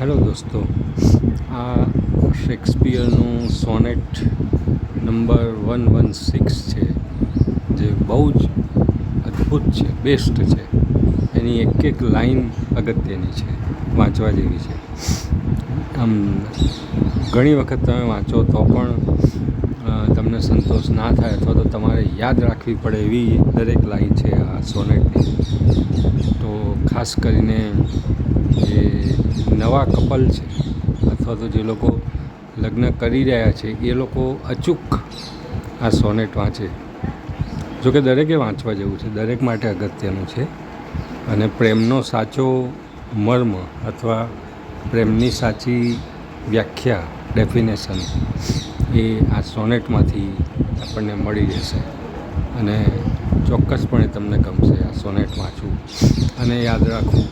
Hello દોસ્તો, આ શેક્સપિયરનું sonnet number one one six છે, જે બહુ જ અદ્ભુત છે, બેસ્ટ છે. એની એક એક લાઈન અગત્યની છે, વાંચવા જેવી છે. આમ, ઘણી વખત તમે વાંચો તો પણ તમને સંતોષ ના થાય અથવા તો તમારે યાદ રાખવી પડે એવી દરેક લાઈન છે આ સોનેટની. તો ખાસ કરીને જે નવા કપલ છે, અથવા તો જે લોકો લગ્ન કરી રહ્યા છે, એ લોકો અચૂક આ સોનેટ વાંચે. જોકે દરેકે વાંચવા જેવું છે, દરેક માટે અગત્યનું છે. અને પ્રેમનો સાચો મર્મ અથવા પ્રેમની સાચી વ્યાખ્યા, ડેફિનેશન, એ આ સોનેટમાંથી આપણને મળી જશે અને ચોક્કસપણે તમને ગમશે આ સોનેટ વાંચવું. અને યાદ રાખવું